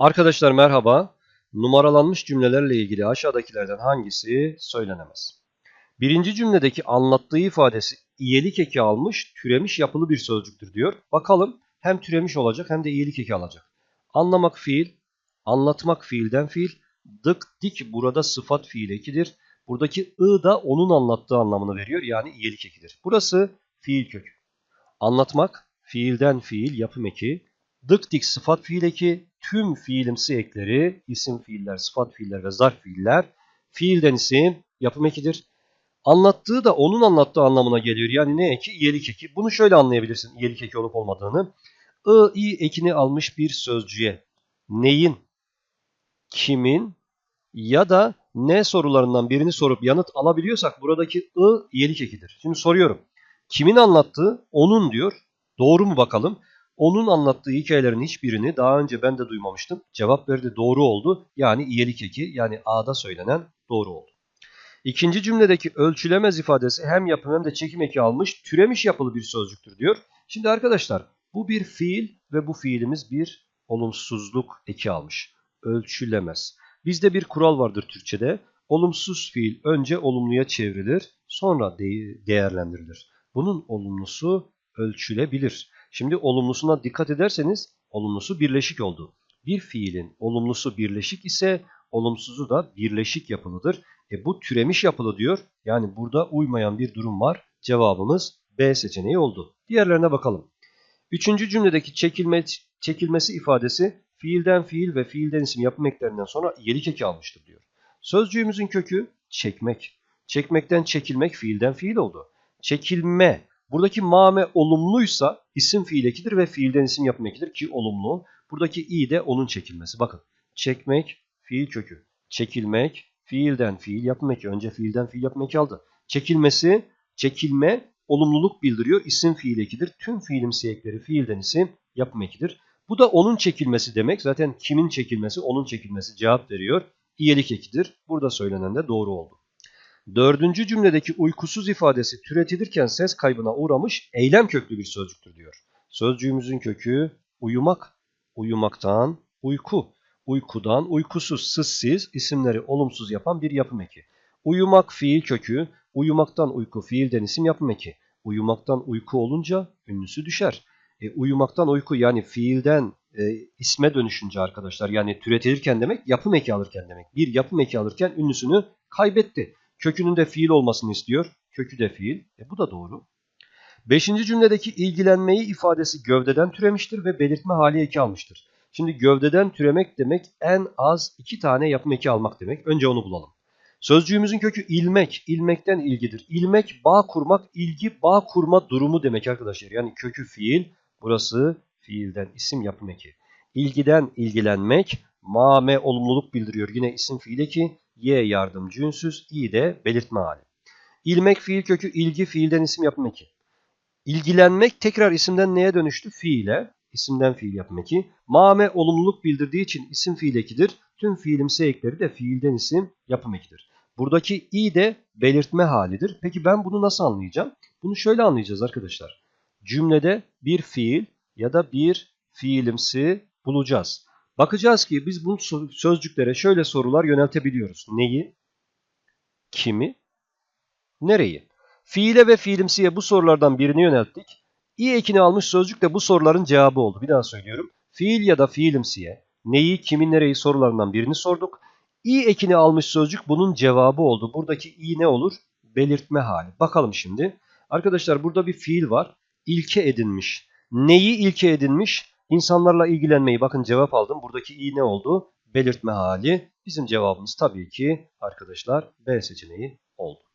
Arkadaşlar merhaba. Numaralanmış cümlelerle ilgili aşağıdakilerden hangisi söylenemez? Birinci cümledeki anlattığı ifadesi iyelik eki almış, türemiş yapılı bir sözcüktür diyor. Bakalım hem türemiş olacak hem de iyelik eki alacak. Anlamak fiil, anlatmak fiilden fiil, dık dik burada sıfat fiil ekidir. Buradaki ı da onun anlattığı anlamını veriyor yani iyelik ekidir. Burası fiil kökü. Anlatmak fiilden fiil yapım eki, dık dik sıfat fiil eki, tüm fiilimsi ekleri, isim fiiller, sıfat fiiller ve zarf fiiller, fiilden isim yapım ekidir. Anlattığı da onun anlattığı anlamına geliyor. Yani ne eki? İyelik eki. Bunu şöyle anlayabilirsin iyelik eki olup olmadığını. I, i ekini almış bir sözcüğe neyin, kimin ya da ne sorularından birini sorup yanıt alabiliyorsak buradaki I iyelik ekidir. Şimdi soruyorum. Kimin anlattığı? Onun diyor. Doğru mu bakalım? Onun anlattığı hikayelerin hiçbirini daha önce ben de duymamıştım. Cevap verdi doğru oldu. Yani iyelik eki yani A'da söylenen doğru oldu. İkinci cümledeki ölçülemez ifadesi hem yapım hem de çekim eki almış türemiş yapılı bir sözcüktür diyor. Şimdi arkadaşlar bu bir fiil ve bu fiilimiz bir olumsuzluk eki almış. Ölçülemez. Bizde bir kural vardır Türkçede. Olumsuz fiil önce olumluya çevrilir sonra de- değerlendirilir. Bunun olumlusu ölçülebilir. Şimdi olumlusuna dikkat ederseniz olumlusu birleşik oldu. Bir fiilin olumlusu birleşik ise olumsuzu da birleşik yapılıdır. E bu türemiş yapılı diyor. Yani burada uymayan bir durum var. Cevabımız B seçeneği oldu. Diğerlerine bakalım. Üçüncü cümledeki çekilme, çekilmesi ifadesi fiilden fiil ve fiilden isim yapım eklerinden sonra iyelik eki almıştır diyor. Sözcüğümüzün kökü çekmek. Çekmekten çekilmek fiilden fiil oldu. Çekilme. Buradaki mame olumluysa isim fiil ekidir ve fiilden isim yapım ekidir ki olumlu. Buradaki i de onun çekilmesi. Bakın çekmek fiil kökü. Çekilmek fiilden fiil yapım eki. Önce fiilden fiil yapım eki aldı. Çekilmesi, çekilme olumluluk bildiriyor. İsim fiil ekidir. Tüm fiilimsi ekleri fiilden isim yapım ekidir. Bu da onun çekilmesi demek. Zaten kimin çekilmesi, onun çekilmesi cevap veriyor. İyelik ekidir. Burada söylenen de doğru oldu. Dördüncü cümledeki uykusuz ifadesi türetilirken ses kaybına uğramış eylem köklü bir sözcüktür diyor. Sözcüğümüzün kökü uyumak, uyumaktan uyku, uykudan uykusuz, sızsiz isimleri olumsuz yapan bir yapım eki. Uyumak fiil kökü, uyumaktan uyku fiilden isim yapım eki. Uyumaktan uyku olunca ünlüsü düşer. E, uyumaktan uyku yani fiilden e, isme dönüşünce arkadaşlar yani türetilirken demek yapım eki alırken demek. Bir yapım eki alırken ünlüsünü kaybetti. Kökünün de fiil olmasını istiyor. Kökü de fiil. E, bu da doğru. Beşinci cümledeki ilgilenmeyi ifadesi gövdeden türemiştir ve belirtme hali eki almıştır. Şimdi gövdeden türemek demek en az iki tane yapım eki almak demek. Önce onu bulalım. Sözcüğümüzün kökü ilmek, ilmekten ilgidir. İlmek bağ kurmak, ilgi bağ kurma durumu demek arkadaşlar. Yani kökü fiil, burası fiilden isim yapım eki. İlgiden ilgilenmek, mame olumluluk bildiriyor. Yine isim fiil eki, y yardımcı ünsüz, i de belirtme hali. İlmek fiil kökü, ilgi fiilden isim yapım eki. İlgilenmek tekrar isimden neye dönüştü? Fiile. İsimden fiil yapım eki. Mame olumluluk bildirdiği için isim fiil ekidir. Tüm fiilimsi ekleri de fiilden isim yapım ekidir. Buradaki i de belirtme halidir. Peki ben bunu nasıl anlayacağım? Bunu şöyle anlayacağız arkadaşlar. Cümlede bir fiil ya da bir fiilimsi bulacağız. Bakacağız ki biz bu sözcüklere şöyle sorular yöneltebiliyoruz. Neyi? Kimi? Nereyi? Fiile ve fiilimsiye bu sorulardan birini yönelttik. İ ekini almış sözcük de bu soruların cevabı oldu. Bir daha söylüyorum. Fiil ya da fiilimsiye neyi, kimi, nereyi sorularından birini sorduk. İ ekini almış sözcük bunun cevabı oldu. Buradaki i ne olur? Belirtme hali. Bakalım şimdi. Arkadaşlar burada bir fiil var. İlke edinmiş. Neyi ilke edinmiş? İnsanlarla ilgilenmeyi. Bakın cevap aldım. Buradaki i ne oldu? Belirtme hali. Bizim cevabımız tabii ki arkadaşlar B seçeneği oldu.